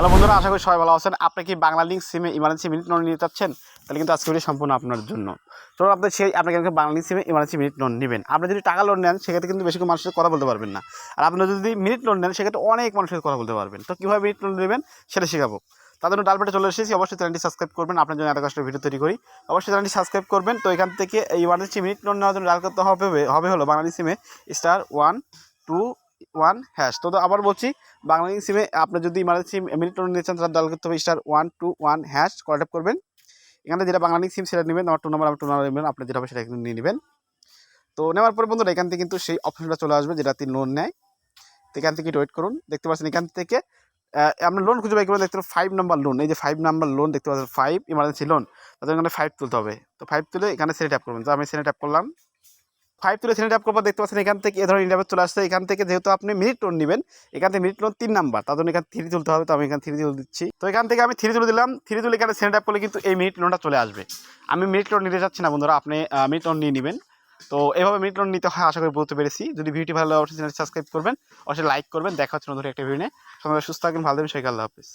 Hello বন্ধুরা, আশা করি সবাই ভালো আছেন। আপনি কি বাংলা লিঙ্ক সিমে ইমার্জেন্সি মিনিট লোন নিতে চাচ্ছেন? তাহলে কিন্তু আজকে ভিডিও সম্পূর্ণ আপনার জন্য। তো আপনি সেই আপনি কিন্তু সিমে ইমার্জেন্সি মিনিট লোন নেবেন। আপনি যদি টাকা লোন নেন, সেক্ষেত্রে কিন্তু বেশি মানুষের সাথে কথা বলতে পারবেন না। আর আপনি যদি মিনিট লোন নেন, সেক্ষেত্রে অনেক মানুষের সাথে কথা বলতে পারবেন। তো কীভাবে মিনিট লোন নেবেন, সেটা শেখাবো। তার জন্য ডালপেটে চলে এসেছি। অবশ্যই চ্যানেলটি সাবস্ক্রাইব করবেন। আপনার জন্য এত কষ্টের ভিডিও তৈরি করি। অবশ্যই চ্যানেলটি সাবস্ক্রাইব করবেন। তো এখান থেকে ইমার্জেন্সি মিনিট লোন নেওয়ার জন্য ডাল করতে হবে হবে হলো বাংলাদেশ সিমে star one two one hash তো আবার বলছি, বাংলাদেশ সিমে আপনি যদি ইমার্জেন্সি মিনিট নিতে চান, তাহলে ডাল করতে হবে star one two one hash call করবেন। এখানে যেটা বাংলাদেশ সিম সেটা নেবেন আমার টু নাম্বার আমার টু নাম্বার নেবেন, আপনি যেটা হবে সেটা নিয়ে নেবেন। তো নেওয়ার পরে বন্ধুরা, এখান থেকে কিন্তু সেই অপশনটা চলে আসবে যেটা তিনি লোন নেয়। তো এখান থেকে ওয়েট করুন। দেখতে পাচ্ছেন এখান থেকে আপনার লোন খুঁজে বাই দেখতে ফাইভ নাম্বার লোন এই যে ফাইভ নাম্বার লোন দেখতে পাচ্ছেন ফাইভ ইমার্জেন্সি লোন তাদের এখানে ফাইভ তুলতে হবে। তো ফাইভ তুলে এখানে সেনে ট্যাপ করবেন। তো আমি সেনে ট্যাপ করলাম। ফাইভ তুলে সেনে ট্যাপ করব দেখতে পাচ্ছেন, এখান থেকে এ ধরনের ইন্টারভিউ চলে আসছে। এখান থেকে যেহেতু আপনি মিনিট লোন নেবেন, এখান থেকে মিনিট লোন তিন নাম্বার তার জন্য এখানে থ্রি তুলতে হবে, তো আমি এখানে থ্রি তুলে দিচ্ছি। তো এখান থেকে আমি থ্রি তুলে দিলাম। থ্রি তুলে এখানে সেনে ট্যাপ করলে কিন্তু এই মিনিট লোনটা চলে আসবে। আমি মিনিট লোন নিতে চাচ্ছি না বন্ধুরা, আপনি মিনিট লোন নিয়ে নেবেন। তো এভাবে মিনিট লোন নিতে হয়, আশা করি বলতে পেরেছি। যদি ভিডিওটি ভালো লাগে, অবশ্যই সাবস্ক্রাইব করবেন, অবশ্যই লাইক করবেন। দেখা হচ্ছে নতুন একটা ভিডিও নিয়ে। সবাই সুস্থ থাকবেন, ভালো থাকবেন, সবাইকে আল্লাহ হাফিজ।